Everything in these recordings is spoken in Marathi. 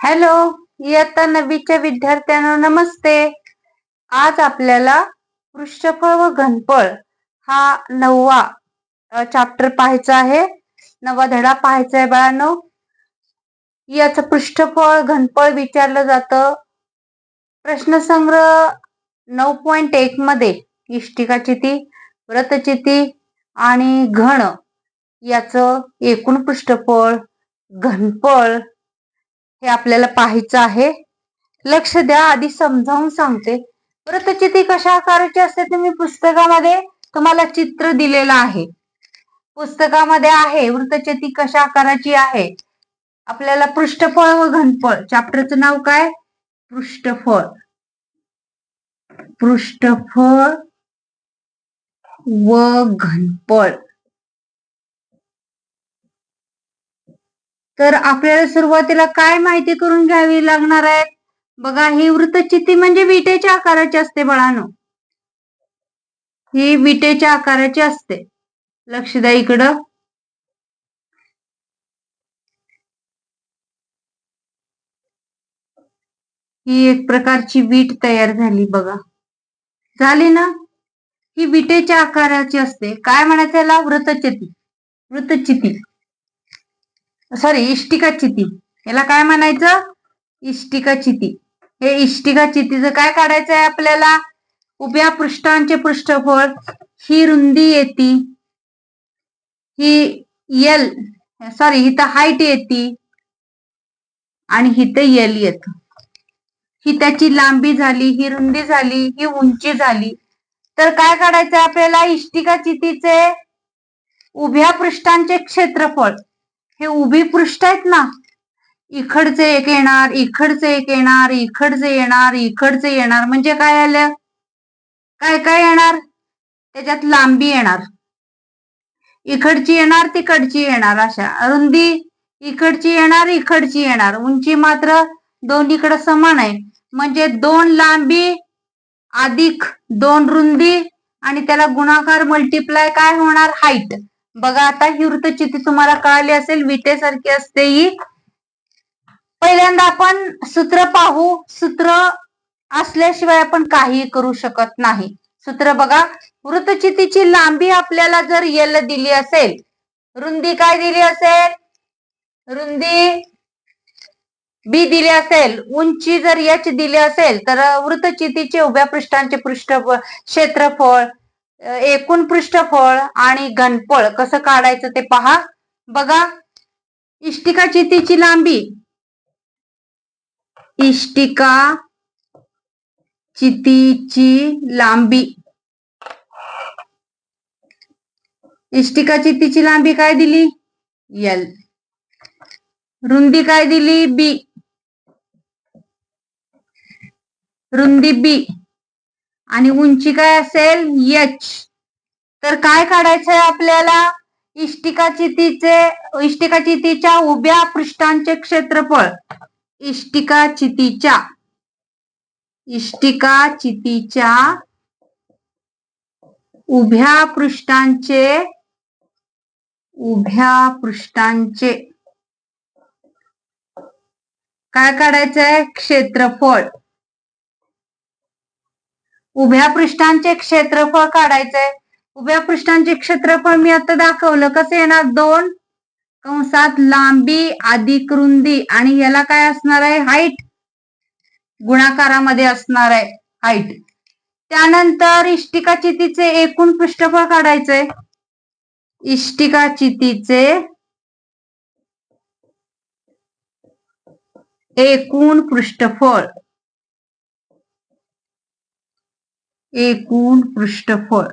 हॅलो इयत्ता नववीच्या विद्यार्थ्यांना नमस्ते. आज आपल्याला पृष्ठफळ व घनफळ हा नववा चॅप्टर पाहायचा आहे. नवा धडा पाहायचा आहे बाळांनो. याचं पृष्ठफळ घनफळ विचारलं जातं. प्रश्नसंग्रह नऊ पॉइंट एक मध्ये इष्टिका चिती व्रतचिती आणि घन याचं एकूण पृष्ठफळ घनफळ हे आपल्याला पाहायचं आहे. लक्ष द्या आधी समजावून सांगते. व्रतचिती कशा आकाराची असते तुम्ही पुस्तकामध्ये? तुम्हाला चित्र दिलेलं आहे. पुस्तकामध्ये आहे वृत्तचिती कशा आकाराची आहे? आपल्याला पृष्ठफळ व घनफळ. चॅप्टरचं नाव काय? पृष्ठफळ. पृष्ठफळ व घनफळ. तर आपल्याला सुरुवातीला काय माहिती करून घ्यावी लागणार आहे? बघा ही वृत्तचिती म्हणजे विटेच्या आकाराची असते बाळानो. ही विटेच्या आकाराची असते. लक्ष द्या इकडं. ही एक प्रकारची वीट तयार झाली बघा. झाली ना? ही विटेच्या आकाराची असते. काय म्हणायचं याला? वृतचिती वृतचिती सॉरी इष्टिका चिती. याला काय म्हणायचं? इष्टिका चिती. हे इष्टिका चितीचं काय काढायचं आहे आपल्याला? उभ्या पृष्ठांचे पृष्ठफळ. ही रुंदी येती. ही यल सॉरी इथं हाईट येते. आणि इथं यल येत. ही त्याची लांबी झाली ही रुंदी झाली ही उंची झाली. तर काय काढायचं आपल्याला? इष्टिका चितीचे उभ्या पृष्ठांचे क्षेत्रफळ. हे उभी पृष्ठ आहेत ना इकडचे एक येणार इकडचे एक येणार इकडचे येणार इकडचे येणार म्हणजे काय आलं? काय काय येणार? त्याच्यात लांबी येणार. इकडची येणार तिकडची येणार अशा. रुंदी इकडची येणार इकडची येणार. उंची मात्र दोन्हीकडे समान आहे. म्हणजे दोन लांबी अधिक दोन रुंदी आणि त्याला गुणाकार मल्टिप्लाय काय होणार? हाईट बघा आता ही वृत्तचिती तुम्हाला कळाली असेल विटेसारखी असते ही. पहिल्यांदा आपण सूत्र पाहू. सूत्र असल्याशिवाय आपण काही करू शकत नाही. सूत्र बघा वृत्तचितीची लांबी आपल्याला जर यल दिली असेल रुंदी काय दिली असेल? रुंदी बी दिली असेल उंची जर एच दिली असेल तर वृत्तचितीचे उभ्या पृष्ठांचे पृष्ठ क्षेत्रफळ एकूण पृष्ठफळ आणि घनफळ कसं काढायचं ते पहा. बघा. इष्टिका चितीची लांबी. इष्टिका चितीची लांबी. इष्टिका चितीची लांबी काय दिली? यल रुंदी काय दिली? बी रुंदी बी आणि उंची काय असेल? एच तर काय काढायचंय आपल्याला? इष्टिका चितीचे इष्टिका चितीच्या उभ्या पृष्ठांचे क्षेत्रफळ. इष्टिका चितीच्या. इष्टिका चितीच्या उभ्या पृष्ठांचे उभ्या पृष्ठांचे. काय काढायचंय क्षेत्रफळ. उभ्या पृष्ठांचे क्षेत्रफळ काढायचंय. उभ्या पृष्ठांचे क्षेत्रफळ मी आता दाखवलं. कसं येणार? दोन कंसात लांबी अधिक रुंदी आणि याला काय असणार आहे? हाईट गुणाकारामध्ये असणार आहे हाईट त्यानंतर इष्टिका चितीचे एकूण पृष्ठफळ काढायचंय. इष्टिका चितीचे एकूण पृष्ठफळ. एकूण पृष्ठफळ.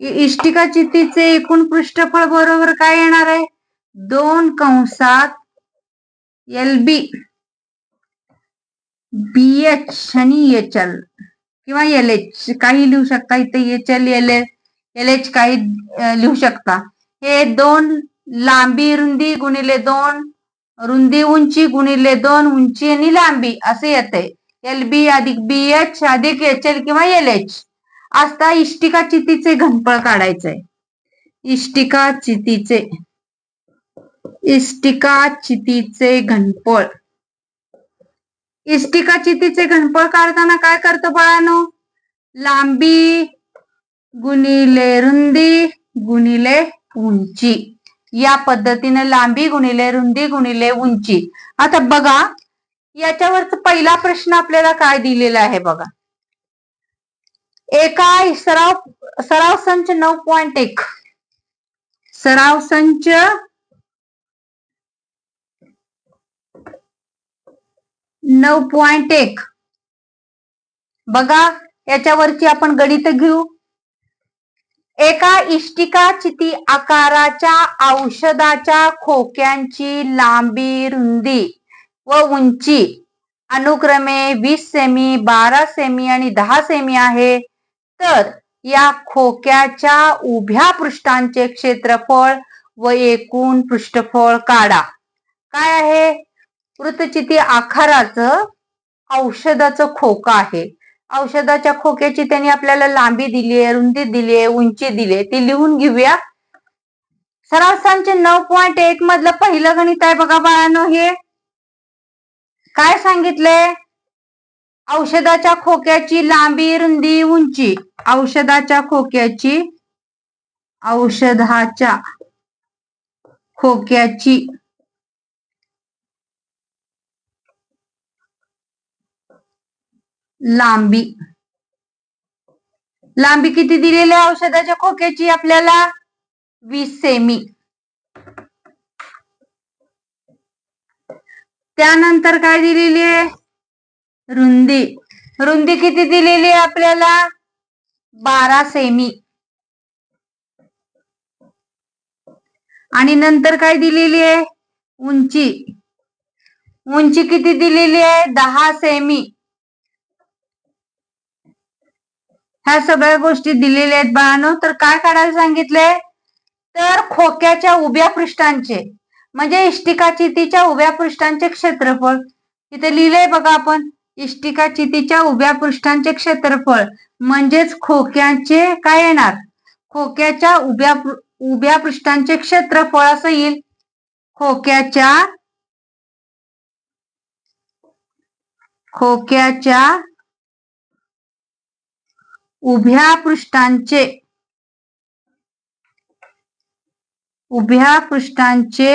इष्टिका चितीचे एकूण पृष्ठफळ बरोबर काय येणार आहे? दोन कंसात एल बी बी एच आणि एच एल किंवा एल एच काही लिहू शकता इथे H L L L H काही लिहू शकता. हे दोन लांबी रुंदी गुणिले दोन रुंदी उंची गुणिले दोन उंची आणि लांबी असे येते. एल बी अधिक बी एच अधिक एच एल किंवा एल एच. आता इष्टिका चितीचे घनफळ काढायचंय. इष्टिका चितीचे इष्टिका चितीचे घनफळ. इष्टिका चितीचे घनफळ काढताना काय करतो बाळानो? लांबी गुणिले रुंदी गुणिले उंची. या पद्धतीने लांबी गुणिले रुंदी गुणिले उंची. आता बघा याच्यावरचा पहिला प्रश्न आपल्याला काय दिलेला आहे बघा. एका सराव सराव संच नऊ पॉइंट एक. सराव संच नऊ पॉइंट एक. बघा याच्यावरची आपण गणित घेऊ. एका इष्टिका चिती आकाराच्या औषधाच्या खोक्यांची लांबी रुंदी. व उंची. अनुक्रमे वीस सेमी बारा सेमी आणि दहा सेमी आहे. तर या खोक्याच्या उभ्या पृष्ठांचे क्षेत्रफळ व एकूण पृष्ठफळ काढा. काय आहे? वृत्तचिती आकाराचं औषधाचं खोकं आहे. औषधाच्या खोक्याची त्यांनी आपल्याला लांबी दिली आहे रुंदी दिली आहे उंची दिली आहे. ती लिहून घेऊया. सरासरांचे नऊ पॉईंट एक मधलं पहिलं गणित आहे बघा बाळानो हे. काय सांगितले? औषधाच्या खोक्याची लांबी रुंदी उंची. औषधाच्या खोक्याची औषधाच्या खोक्याची लांबी. लांबी किती दिलेली आहे औषधाच्या खोक्याची? आपल्याला वीस सेमी. त्यानंतर काय दिलेली आहे? रुंदी. रुंदी किती दिलेली आहे आपल्याला? बारा सेमी आणि नंतर काय दिलेली आहे? उंची. उंची किती दिलेली आहे? दहा सेमी ह्या सगळ्या गोष्टी दिलेल्या आहेत बाळानो. तर काय काढायला सांगितलंय? तर खोक्याच्या उभ्या पृष्ठांचे. म्हणजे इष्टिका चितीच्या उभ्या पृष्ठांचे क्षेत्रफळ. इथे लिहिलंय बघा आपण इष्टिका चितीच्या उभ्या पृष्ठांचे क्षेत्रफळ म्हणजेच खोक्याचे काय येणार? खोक्याच्या उभ्या उभ्या पृष्ठांचे क्षेत्रफळ असं येईल. खोक्याच्या खोक्याच्या उभ्या पृष्ठांचे उभ्या पृष्ठांचे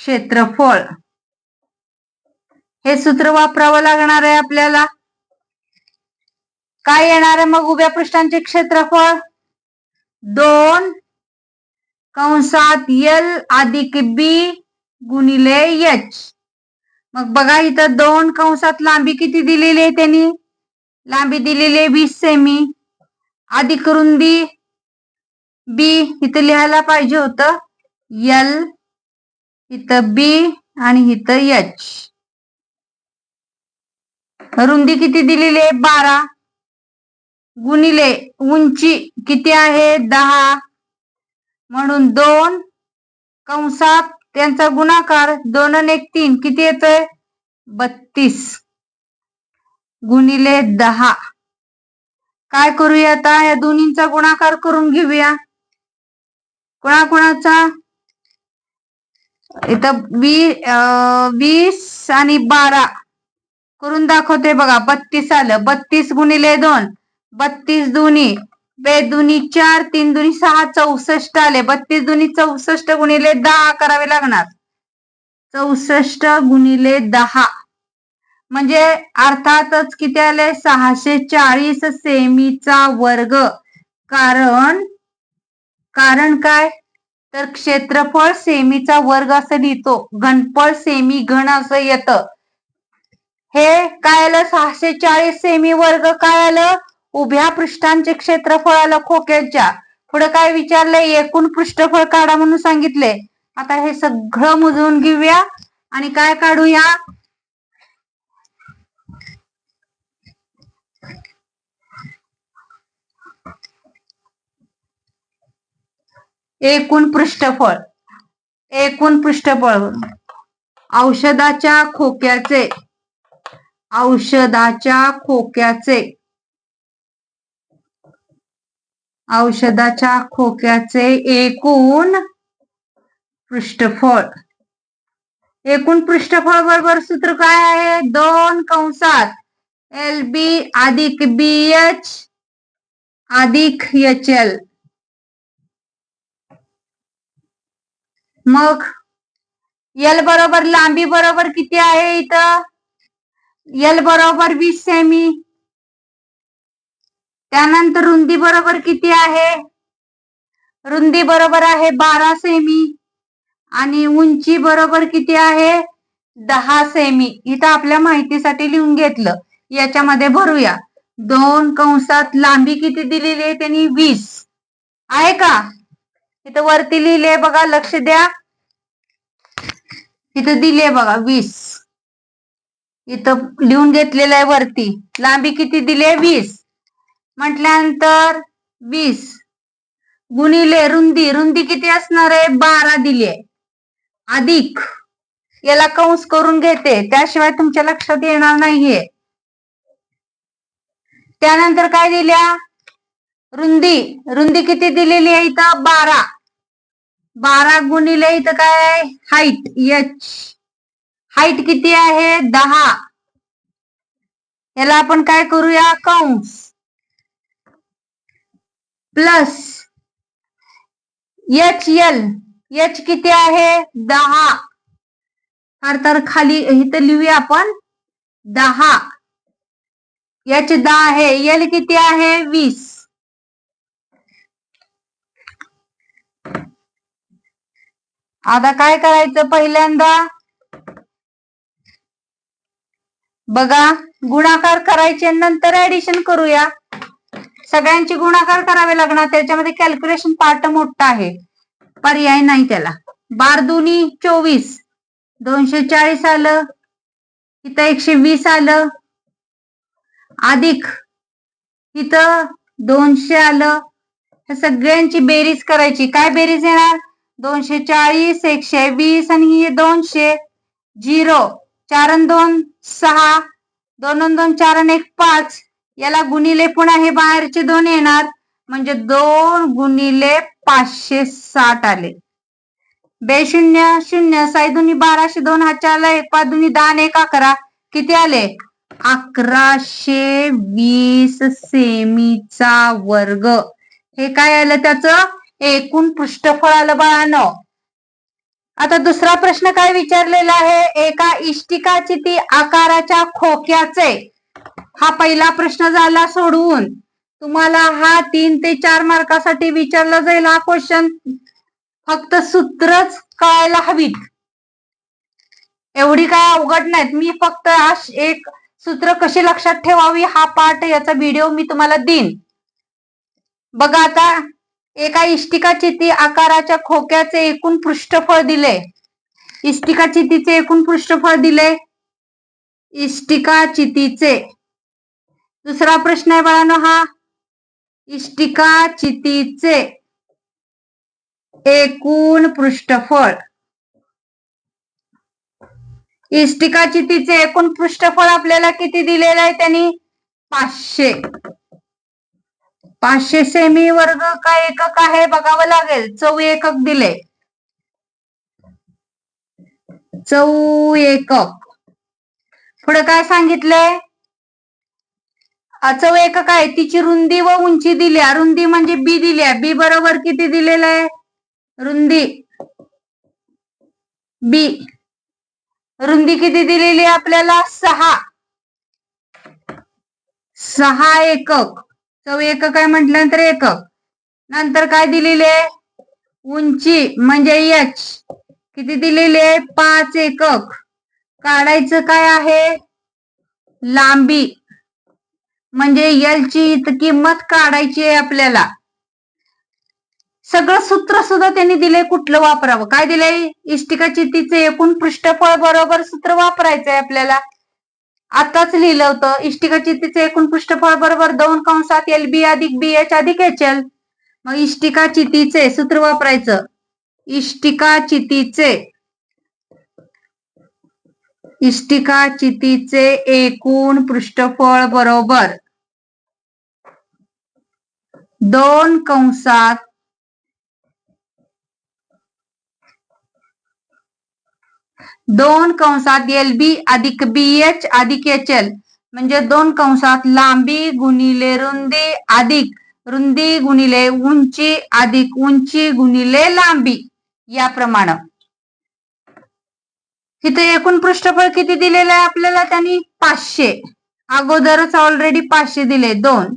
क्षेत्रफळ. हे सूत्र वापरावं लागणार आहे आपल्याला. काय येणार आहे मग उभ्या पृष्ठांचे क्षेत्रफळ? दोन कंसात यल अधिक बी गुणिले एच मग बघा इथं दोन कंसात लांबी किती दिलेली आहे त्यांनी? लांबी दिलेली आहे वीस सेमी अधिक रुंदी बी इथं लिहायला पाहिजे होतं यल इथं बी आणि इथं एच रुंदी किती दिलेली आहे? बारा. गुणिले उंची किती आहे? दहा. म्हणून दोन कंसात त्यांचा गुणाकार दोन आणि एक तीन किती येतोय? बत्तीस. गुणिले दहा. काय करूया आता? या दोन्हींचा गुणाकार करून घेऊया. कोणाकोणाचा? इथं वी वीस आणि बारा करून दाखवते बघा. बत्तीस आलं. बत्तीस गुणिले दोन. बत्तीस दुनी. बे दुनी चार तीन दुनी सहा चौसष्ट आले. बत्तीस दुनी चौसष्ट गुणिले दहा करावे लागणार. चौसष्ट गुणिले दहा. म्हणजे अर्थातच किती आले? सहाशे चाळीस सेमीचा वर्ग. कारण कारण काय? तर क्षेत्रफळ सेमीचा वर्ग असं लिहितो. घनफळ सेमी घन असं येतं. हे काय आलं? सहाशे चाळीस सेमी वर्ग काय आलं? उभ्या पृष्ठांचे क्षेत्रफळ आलं खोक्याच्या. पुढे काय विचारलंय? एकूण पृष्ठफळ काढा म्हणून सांगितले आता हे सगळं मोजून घेऊया. आणि काय काढूया? एकूण पृष्ठफळ एकूण पृष्ठफळ. औषधाच्या खोक्याचे औषधाच्या खोक्याचे. औषधाच्या खोक्याचे एकूण पृष्ठफळ. एकूण पृष्ठफळ बरोबर सूत्र काय आहे? दोन कंसात. एल बी अधिक बी एच अधिक एच एल मग एल बरोबर लांबी बरोबर किती आहे इथं? एल बरोबर वीस सेमी त्यानंतर रुंदी बरोबर किती आहे? रुंदी बरोबर आहे बारा सेमी आणि उंची बरोबर किती आहे? दहा सेमी इथं आपल्या माहितीसाठी लिहून घेतलं. याच्यामध्ये भरूया. दोन कंसात लांबी किती दिलेली आहे? त्यांनी वीस. आहे का? इथं वरती लिहिले बघा लक्ष द्या. इथं दिले बघा वीस. इथं लिहून घेतलेलं आहे वरती. लांबी किती दिली वीस. म्हटल्यानंतर वीस. गुणिले रुंदी रुंदी किती असणार आहे? बारा दिली आहे अधिक. याला कंस करून घेते. त्याशिवाय तुमच्या लक्षात येणार नाहीये. त्यानंतर काय दिल्या? रुंदी. रुंदी किती दिलेली आहे इथं? बारा. बारा गुणिले इथं काय हाईट एच हाईट किती आहे? दहा. याला आपण काय करूया? कंस प्लस एच एल एच किती आहे? दहा. फार तर खाली इथं लिहूया आपण. दहा. एच दहा आहे. एल किती आहे? वीस. आता काय करायचं पहिल्यांदा? बघा गुणाकार करायचे नंतर ऍडिशन करूया. सगळ्यांची गुणाकार करावे लागणार त्याच्यामध्ये कॅल्क्युलेशन पार्ट मोठा आहे. पर्याय नाही त्याला. बारदुनी चोवीस. दोनशे चाळीस आलं. इथं एकशे वीस आलं. अधिक. इथं दोनशे आलं. ह्या सगळ्यांची बेरीज करायची. काय बेरीज येणार? दोनशे चाळीस एकशे वीस आणि ही दोनशे झिरो. चार दोन सहा. दोन दोन चार एक पाच. याला गुणिले पुन्हा हे बाहेरचे दोन येणार. म्हणजे दोन गुणिले पाचशे साठ आले. बे शून्य शून्य साई दुनी बाराशे दोन हा चारला एक पाच दुनी दहा एक अकरा. किती आले? अकराशे वीस सेमीचा वर्ग. हे काय आलं त्याचं? एकूण पृष्ठफळ आलं बाळानं आता दुसरा प्रश्न काय विचारलेला आहे? एका इष्टिकाची ती आकाराच्या खोक्याचे. हा पहिला प्रश्न झाला सोडवून. तुम्हाला हा तीन ते चार मार्कासाठी विचारला जाईल हा क्वेश्चन फक्त सूत्रच कळायला हवीत. एवढी काय अवघड नाहीत. मी फक्त एक सूत्र कशी लक्षात ठेवावी हा पाठ याचा व्हिडिओ मी तुम्हाला देईन. बघा आता एका इष्टिका चिती आकाराच्या खोक्याचे एकूण पृष्ठफळ दिले. इष्टिका चितीचे एकूण पृष्ठफळ दिले. इष्टिका चितीचे. दुसरा प्रश्न आहे बाळानो हा. इष्टिका चितीचे एकूण पृष्ठफळ. इष्टिका चितीचे एकूण पृष्ठफळ आपल्याला किती दिलेलं आहे त्यांनी? पाचशे. पाचशे सेमी वर्ग काय एकक आहे बघावं लागेल. चौ एकक दिले. चौ एकक. पुढे काय सांगितलंय? चौ एकक आहे. तिची रुंदी व उंची दिल्या. रुंदी म्हणजे बी दिल्या. बी बरोबर किती दिलेलं आहे? रुंदी. बी रुंदी किती दिलेली आपल्याला? सहा. सहा एकक. चौ एकक काय म्हटल्यानंतर एकक नंतर काय दिलेले उंची म्हणजे एच किती दिलेले पाच एकक. काढायचं काय आहे? लांबी. म्हणजे एलची किंमत काढायची आहे आपल्याला. सगळं सूत्र सुद्धा त्यांनी दिले कुठलं वापरावं. काय दिलंय? इष्टिका चितीचे एकूण पृष्ठफळ बरोबर सूत्र वापरायचंय आपल्याला. आताच लिहिलं होतं इष्टिका चितीचे एकूण पृष्ठफळ बरोबर दोन कंसात एल बी अधिक बी एच अधिक एच एल मग इष्टिका चितीचे सूत्र वापरायचं. इष्टिका चितीचे इष्टिका चितीचे एकूण पृष्ठफळ बरोबर दोन कंसात दोन कंसात एल बी अधिक बी एच अधिक एच एल म्हणजे दोन कंसात लांबी गुणिले रुंदी अधिक रुंदी गुणिले उंची अधिक उंची गुणिले लांबी. याप्रमाणे इथे एकूण पृष्ठफळ किती दिलेलं आहे आपल्याला त्यांनी? पाचशे. अगोदरच ऑलरेडी पाचशे दिले. दोन.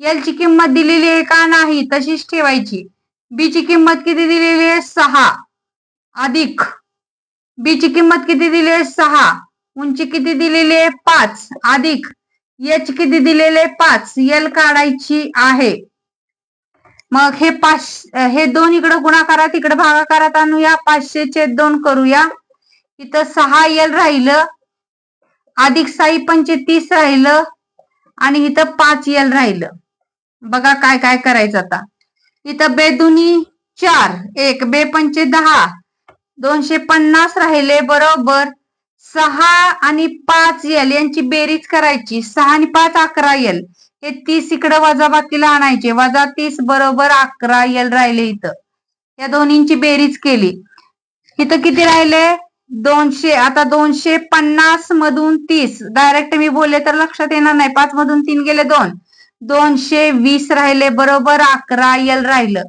एल ची किंमत दिलेली आहे का? नाही. तशीच ठेवायची. बी ची किंमत किती दिलेली आहे? सहा. अधिक. बी ची किंमत किती दिली आहे? सहा. उंची किती दिलेली आहे? पाच. अधिक. एच किती दिलेले पाच. एल काढायची आहे. मग हे पाच हे दोन इकडे गुणाकारात इकडे भागाकारात आणूया. पाचशेचे दोन करूया. इथं सहा एल राहिलं. अधिक साई पंचे तीस राहिलं. आणि इथं पाच एल राहिलं. बघा काय काय करायचं आता. इथं बेदुनी चार. एक. बे पंचे दहा. दोनशे पन्नास राहिले बरोबर. सहा आणि पाच एल यांची बेरीज करायची. सहा आणि पाच अकरा एल हे तीस इकडं वजाबाकीला आणायचे. वजा तीस बरोबर अकरा एल राहिले इथं. या दोन्हींची बेरीज केली. इथं किती राहिले? दोनशे. आता दोनशे पन्नास मधून तीस. डायरेक्ट मी बोलले तर लक्षात येणार नाही. पाच मधून तीन गेले दोन. दोनशे वीस राहिले बरोबर अकरा एल राहिलं.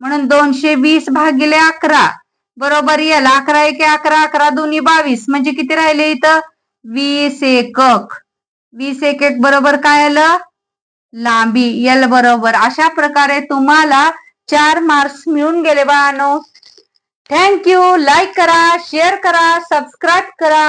म्हणून दोनशे वीस भागिले अकरा. बरोबर एल अकरा एक अकरा अकरा दोन्ही बावीस. म्हणजे किती राहिले इथं? वीस एकक. वीस एक एक बरोबर काय आलं? लांबी. एल बरोबर. अशा प्रकारे तुम्हाला चार मार्क्स मिळून गेले बाळानो. थँक्यू लाईक करा शेअर करा सबस्क्राईब करा.